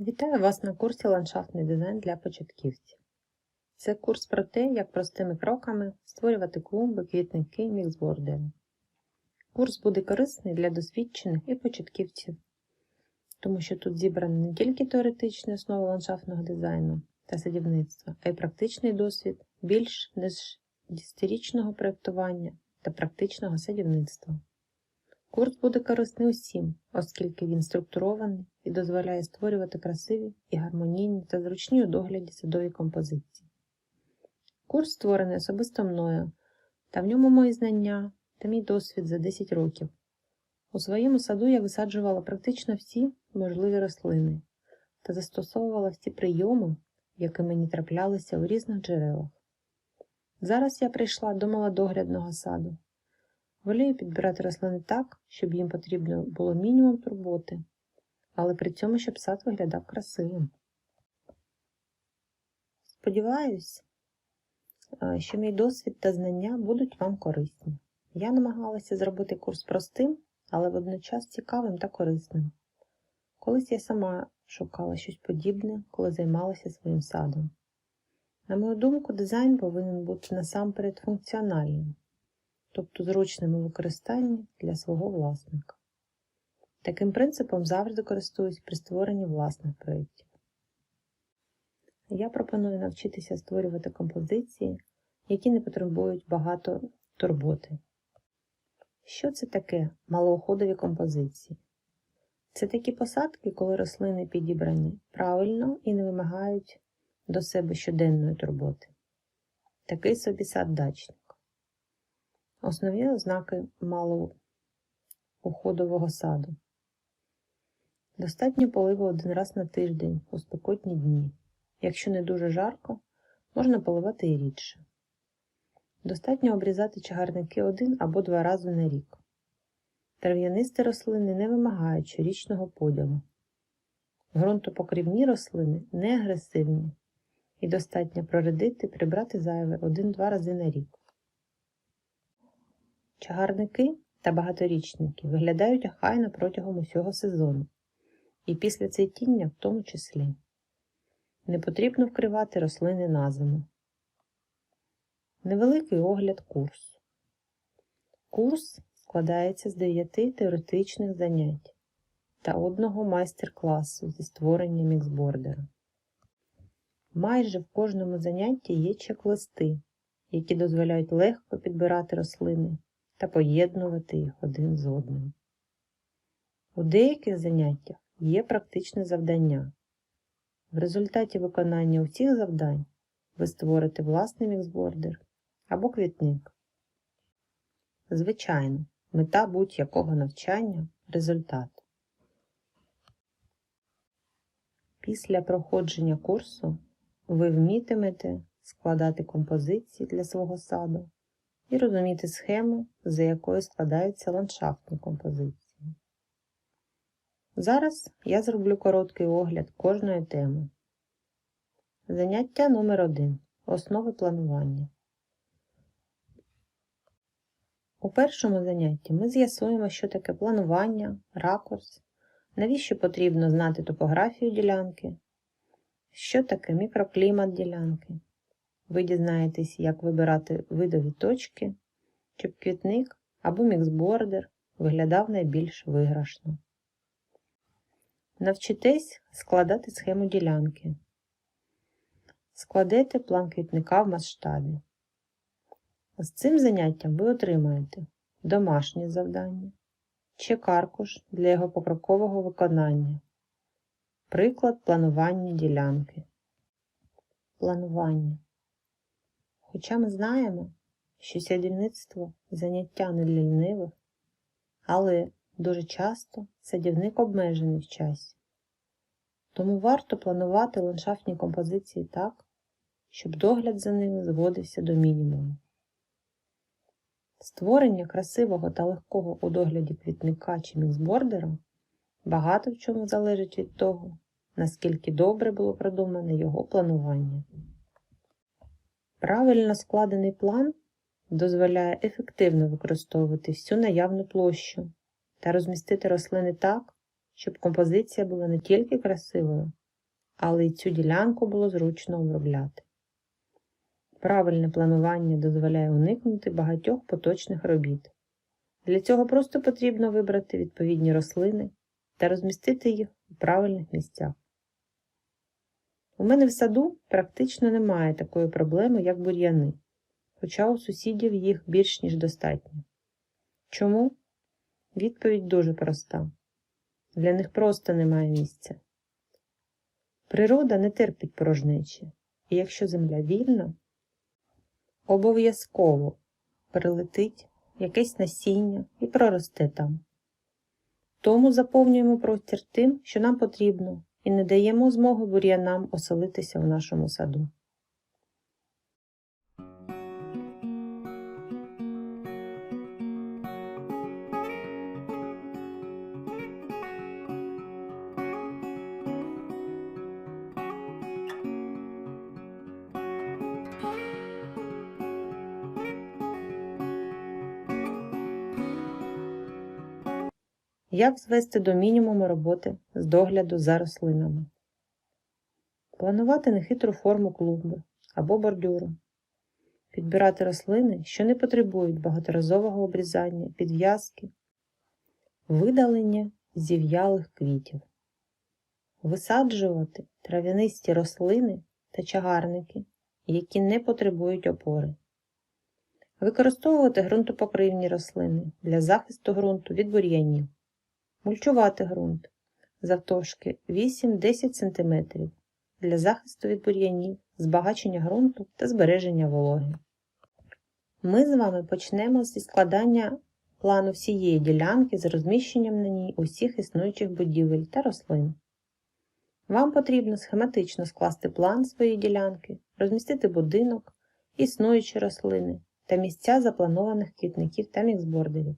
Вітаю вас на курсі Ландшафтний дизайн для початківців. Це курс про те, як простими кроками створювати клумби, квітники, міксбордери. Курс буде корисний для досвідчених і початківців, тому що тут зібрані не тільки теоретичні основи ландшафтного дизайну та садівництва, а й практичний досвід більш ніж 10-річного проєктування та практичного садівництва. Курс буде корисний усім, оскільки він структурований і дозволяє створювати красиві і гармонійні та зручні у догляді садові композиції. Курс створений особисто мною, та в ньому мої знання та мій досвід за 10 років. У своєму саду я висаджувала практично всі можливі рослини та застосовувала всі прийоми, які мені траплялися у різних джерелах. Зараз я прийшла до малодоглядного саду. Волію підбирати рослини так, щоб їм потрібно було мінімум турботи, але при цьому, щоб сад виглядав красивим. Сподіваюсь, е, що мій досвід та знання будуть вам корисні. Я намагалася зробити курс простим, але водночас цікавим та корисним. Колись я сама шукала щось подібне, коли займалася своїм садом. На мою думку, дизайн повинен бути насамперед функціональним тобто зручним у використанні для свого власника. Таким принципом завжди користуюсь при створенні власних проєктів. Я пропоную навчитися створювати композиції, які не потребують багато турботи. Що це таке малоуходові композиції? Це такі посадки, коли рослини підібрані правильно і не вимагають до себе щоденної турботи. Такий собі сад дачник. Основні ознаки малоуходового саду. Достатньо поливу один раз на тиждень у спекотні дні. Якщо не дуже жарко, можна поливати і рідше. Достатньо обрізати чагарники один або два рази на рік. Трав'янисті рослини не вимагають щорічного поділу. Грунтопокрівні рослини не агресивні і достатньо проредити прибрати зайве один-два рази на рік. Чагарники та багаторічники виглядають охайно протягом усього сезону, і після цвітіння в тому числі. Не потрібно вкривати рослини на зиму. Невеликий огляд курсу. Курс складається з 9 теоретичних занять та одного майстер-класу зі створення міксбордера. Майже в кожному занятті є чек-листи, які дозволяють легко підбирати рослини та поєднувати їх один з одним. У деяких заняттях є практичне завдання. В результаті виконання усіх завдань ви створите власний міксбордер або квітник. Звичайно, мета будь-якого навчання результат. Після проходження курсу ви вмітимете складати композиції для свого саду і розуміти схему, за якою складаються ландшафтні композиції. Зараз я зроблю короткий огляд кожної теми. Заняття номер 1 Основи планування. У першому занятті ми з'ясуємо, що таке планування, ракурс, навіщо потрібно знати топографію ділянки, що таке мікроклімат ділянки, ви дізнаєтесь, як вибирати видові точки, щоб квітник або міксбордер виглядав найбільш виграшно. Навчитесь складати схему ділянки. Складете план квітника в масштабі. З цим заняттям ви отримаєте домашнє завдання, чек-аркуш для його покрокового виконання, приклад планування ділянки. Планування. Хоча ми знаємо, що садівництво заняття не для лінивих, але дуже часто садівник обмежений в часі. Тому варто планувати ландшафтні композиції так, щоб догляд за ними зводився до мінімуму. Створення красивого та легкого у догляді квітника чи міксбордера багато в чому залежить від того, наскільки добре було продумане його планування. Правильно складений план дозволяє ефективно використовувати всю наявну площу та розмістити рослини так, щоб композиція була не тільки красивою, але й цю ділянку було зручно обробляти. Правильне планування дозволяє уникнути багатьох поточних робіт. Для цього просто потрібно вибрати відповідні рослини та розмістити їх у правильних місцях. У мене в саду практично немає такої проблеми, як бур'яни, хоча у сусідів їх більш ніж достатньо. Чому? Відповідь дуже проста. Для них просто немає місця. Природа не терпить порожнечі, і якщо земля вільна, обов'язково прилетить якесь насіння і проросте там. Тому заповнюємо простір тим, що нам потрібно, і не даємо змоги бур'янам оселитися в нашому саду. Як звести до мінімуму роботи з догляду за рослинами? Планувати нехитру форму клумби або бордюру. Підбирати рослини, що не потребують багаторазового обрізання, підв'язки, видалення зів'ялих квітів. Висаджувати трав'янисті рослини та чагарники, які не потребують опори. Використовувати ґрунтопокривні рослини для захисту ґрунту від бур'янів. Мульчувати ґрунт завтовшки 8-10 см для захисту від бур'янів, збагачення ґрунту та збереження вологи. Ми з вами почнемо зі складання плану всієї ділянки з розміщенням на ній усіх існуючих будівель та рослин. Вам потрібно схематично скласти план своєї ділянки, розмістити будинок, існуючі рослини та місця запланованих квітників та міксбордерів.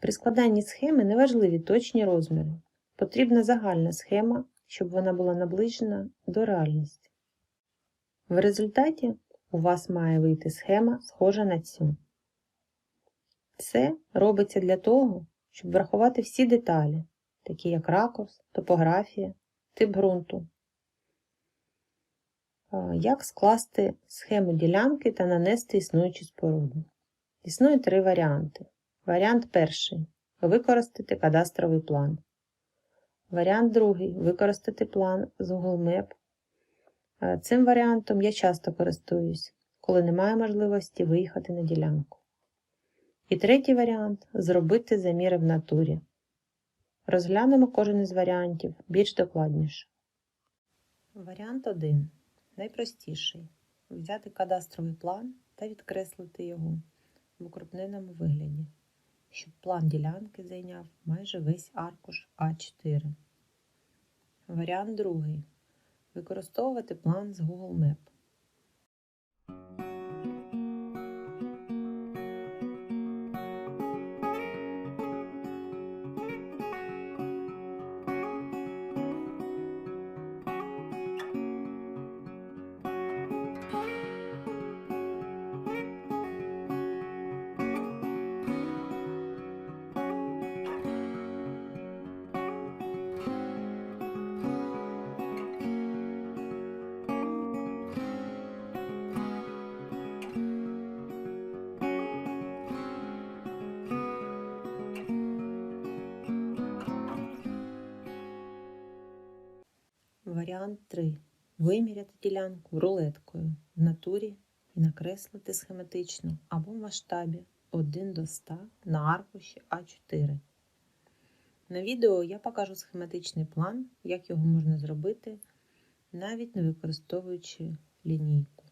При складанні схеми неважливі точні розміри. Потрібна загальна схема, щоб вона була наближена до реальності. В результаті у вас має вийти схема, схожа на цю. Це робиться для того, щоб врахувати всі деталі, такі як ракурс, топографія, тип ґрунту. Як скласти схему ділянки та нанести існуючі споруди. Існує три варіанти. Варіант перший використати кадастровий план. Варіант другий використати план з Google Map. Е, Цим варіантом я часто користуюсь, коли немає можливості виїхати на ділянку. І третій варіант зробити заміри в натурі. Розглянемо кожен із варіантів більш докладніше. Варіант 1. Найпростіший. Взяти кадастровий план та відкреслити його в укрупненому вигляді, щоб план ділянки зайняв майже весь аркуш А4. Варіант другий. Використовувати план з Google Map. Варіант 3. Виміряти ділянку рулеткою в натурі і накреслити схематично або в масштабі 1 до 100 на аркуші А4. На відео я покажу схематичний план, як його можна зробити, навіть не використовуючи лінійку.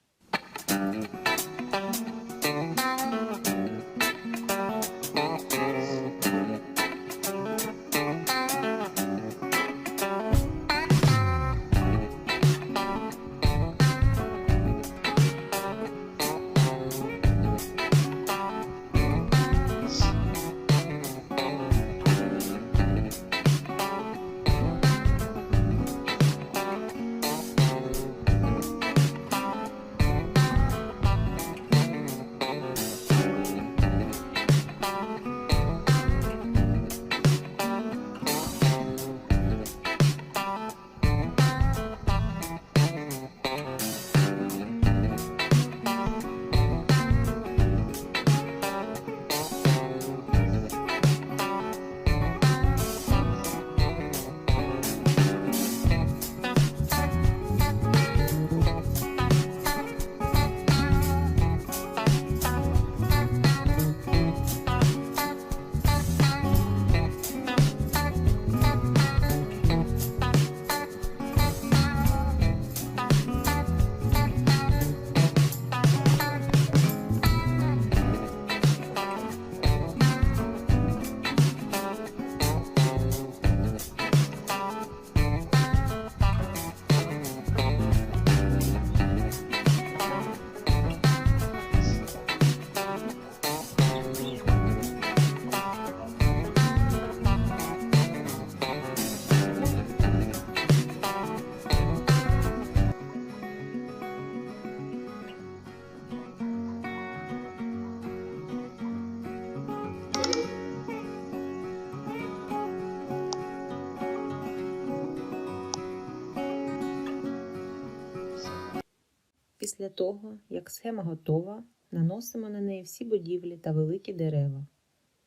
Після того, як схема готова, наносимо на неї всі будівлі та великі дерева.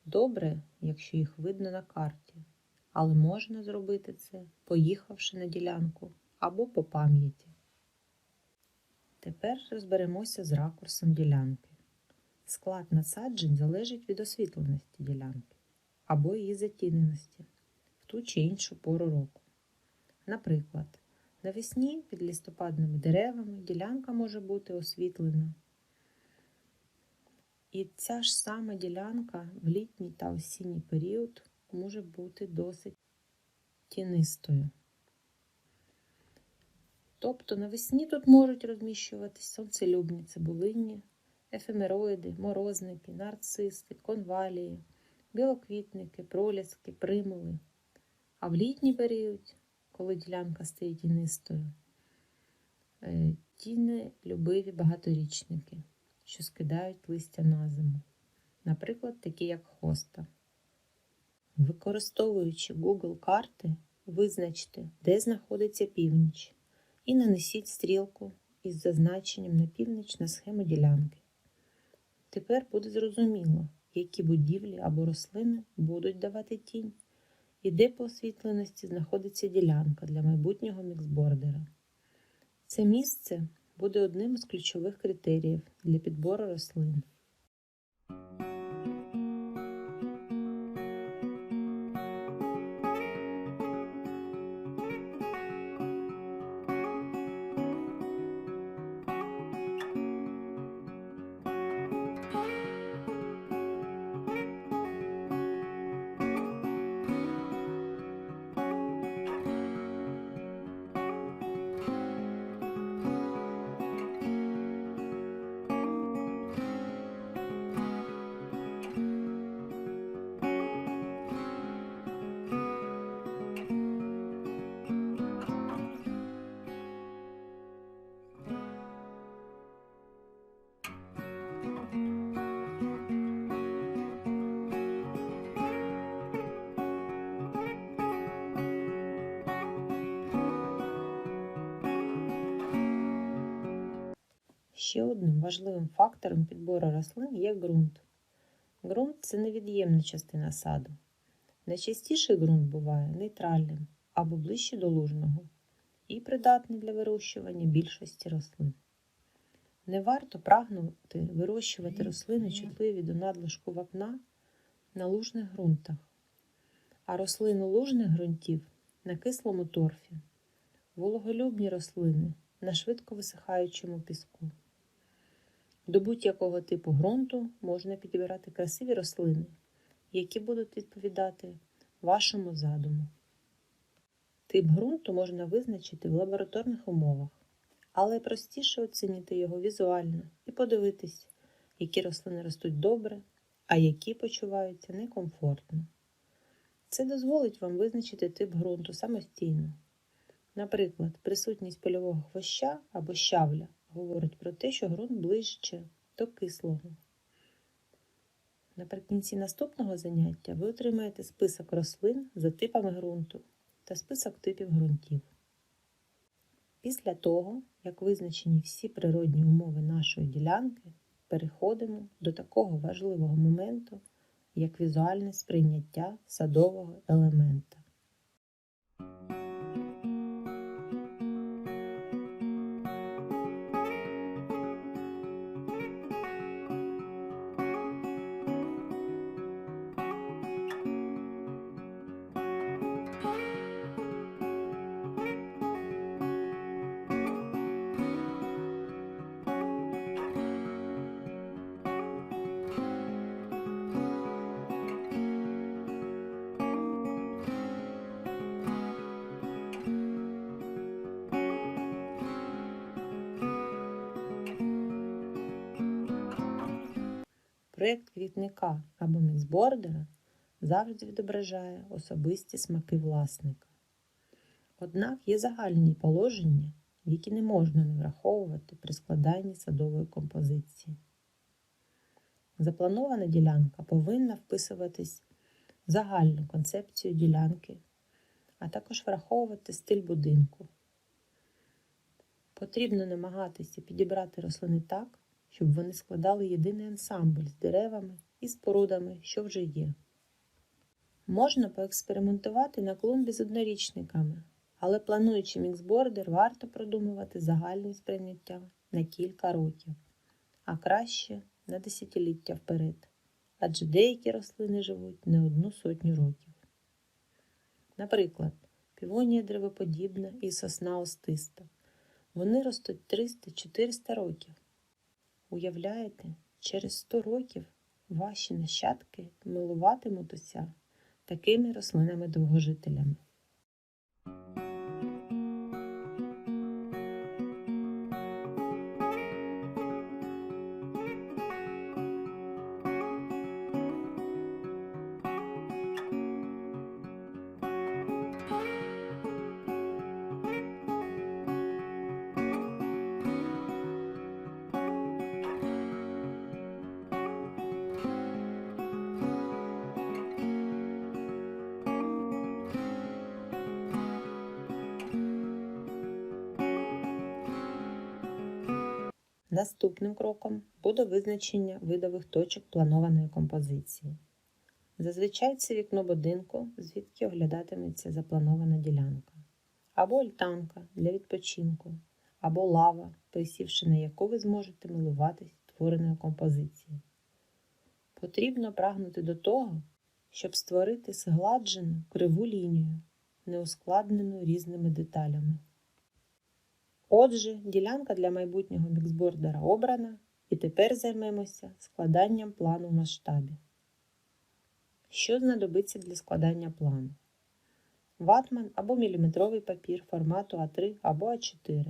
Добре, якщо їх видно на карті, але можна зробити це, поїхавши на ділянку або по пам'яті. Тепер розберемося з ракурсом ділянки. Склад насаджень залежить від освітленості ділянки або її затіненості в ту чи іншу пору року. Наприклад, навесні під листопадними деревами ділянка може бути освітлена. І ця ж сама ділянка в літній та осінній період може бути досить тінистою. Тобто навесні тут можуть розміщуватись сонцелюбні цибулинні, ефемероїди, морозники, нарциси, конвалії, білоквітники, проліски, примули. А в літній період, коли ділянка стає тінистою, е, тіни любиві багаторічники, що скидають листя на зиму, наприклад, такі як хоста. Використовуючи Google карти, визначте, де знаходиться північ, і нанесіть стрілку із зазначенням на північ на схему ділянки. Тепер буде зрозуміло, які будівлі або рослини будуть давати тінь, і де по освітленості знаходиться ділянка для майбутнього міксбордера. Це місце буде одним із ключових критеріїв для підбору рослин. Ще одним важливим фактором підбору рослин є ґрунт. Ґрунт це невід'ємна частина саду. Найчастіше ґрунт буває нейтральним або ближче до лужного і придатний для вирощування більшості рослин. Не варто прагнути вирощувати рослини чутливі до надлишку вапна на лужних ґрунтах, а рослини лужних ґрунтів на кислому торфі, вологолюбні рослини на швидко висихаючому піску. До будь-якого типу ґрунту можна підбирати красиві рослини, які будуть відповідати вашому задуму. Тип ґрунту можна визначити в лабораторних умовах, але простіше оцінити його візуально і подивитись, які рослини ростуть добре, а які почуваються некомфортно. Це дозволить вам визначити тип ґрунту самостійно. Наприклад, присутність польового хвоща або щавля говорить про те, що ґрунт ближче до кислого. Наприкінці наступного заняття ви отримаєте список рослин за типами ґрунту та список типів ґрунтів. Після того, як визначені всі природні умови нашої ділянки, переходимо до такого важливого моменту, як візуальне сприйняття садового елемента. Проєкт квітника або міксбордера завжди відображає особисті смаки власника. Однак є загальні положення, які не можна не враховувати при складанні садової композиції. Запланована ділянка повинна вписуватись в загальну концепцію ділянки, а також враховувати стиль будинку. Потрібно намагатися підібрати рослини так, щоб вони складали єдиний ансамбль з деревами і спорудами, що вже є. Можна поекспериментувати на клумбі з однорічниками, але плануючи міксбордер, варто продумувати загальне сприйняття на кілька років, а краще на десятиліття вперед, адже деякі рослини живуть не одну сотню років. Наприклад, півонія древоподібна і сосна остиста. Вони ростуть 300-400 років. Уявляєте, через 100 років ваші нащадки милуватимуться такими рослинами-довгожителями. Наступним кроком буде визначення видових точок планованої композиції. Зазвичай це вікно будинку, звідки оглядатиметься запланована ділянка, або альтанка для відпочинку, або лава, присівши на яку ви зможете милуватись твореною композицією. Потрібно прагнути до того, щоб створити згладжену криву лінію, не ускладнену різними деталями. Отже, ділянка для майбутнього міксбордера обрана, і тепер займемося складанням плану в масштабі. Що знадобиться для складання плану? Ватман або міліметровий папір формату А3 або А4.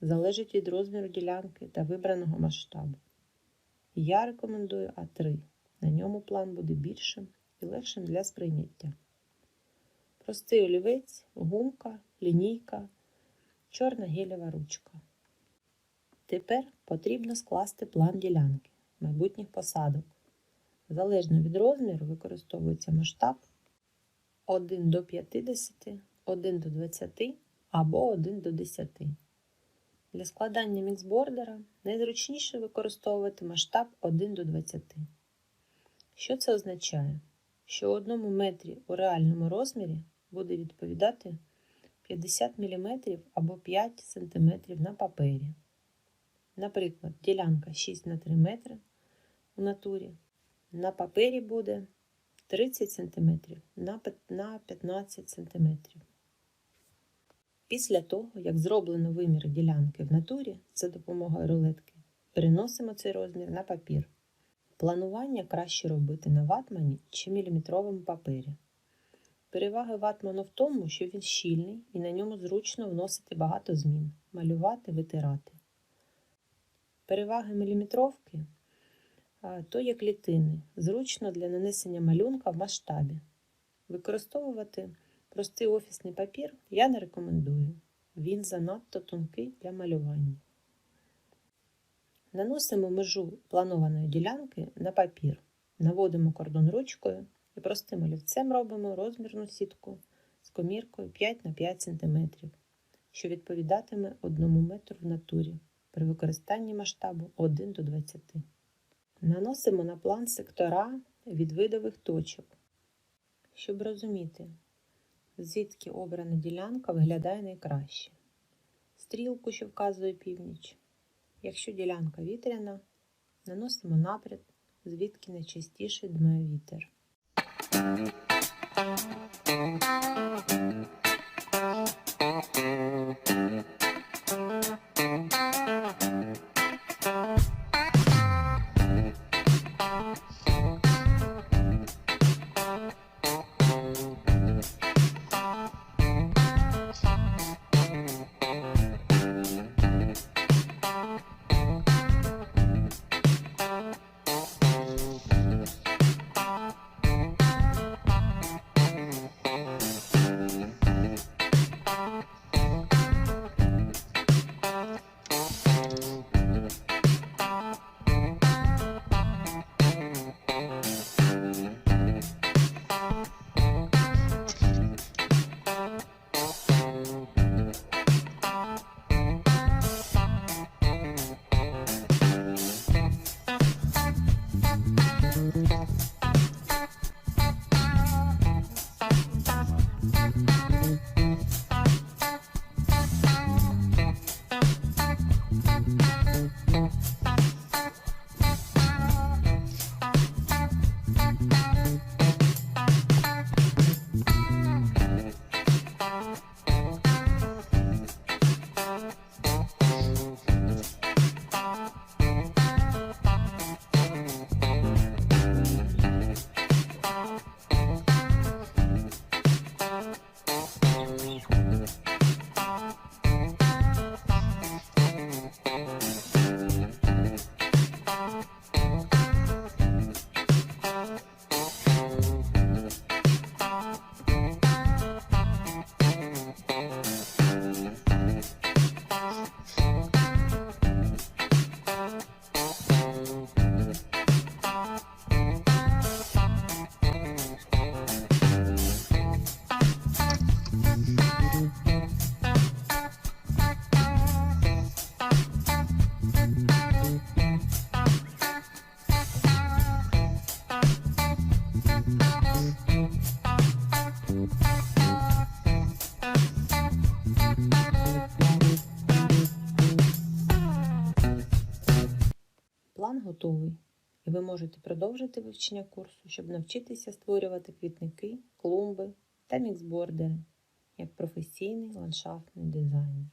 Залежить від розміру ділянки та вибраного масштабу. Я рекомендую А3. На ньому план буде більшим і легшим для сприйняття. Простий олівець, гумка, лінійка чорна гелєва ручка. Тепер потрібно скласти план ділянки майбутніх посадок. Залежно від розміру використовується масштаб 1 до 50, 1 до 20 або 1 до 10. Для складання міксбордера найзручніше використовувати масштаб 1 до 20. Що це означає? Що одному метрі у реальному розмірі буде відповідати 50 мм або 5 см на папері. Наприклад, ділянка 6 на 3 метри у натурі. На папері буде 30 см на 15 см. Після того, як зроблено виміри ділянки в натурі за допомогою рулетки, переносимо цей розмір на папір. Планування краще робити на ватмані чи міліметровому папері. Перевага ватману в тому, що він щільний і на ньому зручно вносити багато змін, малювати, витирати. Переваги міліметровки то є клітини, зручно для нанесення малюнка в масштабі. Використовувати простий офісний папір я не рекомендую. Він занадто тонкий для малювання. Наносимо межу планованої ділянки на папір, наводимо кордон ручкою і простим олівцем робимо розмірну сітку з коміркою 5 на 5 см, що відповідатиме 1 метру в натурі при використанні масштабу 1 до 20. Наносимо на план сектора від видових точок, щоб розуміти, звідки обрана ділянка виглядає найкраще. Стрілку, що вказує північ. Якщо ділянка вітряна, наносимо напряд, звідки найчастіше дме вітер. Thank готовий, і ви можете продовжити вивчення курсу, щоб навчитися створювати квітники, клумби та міксбордери як професійний ландшафтний дизайнер.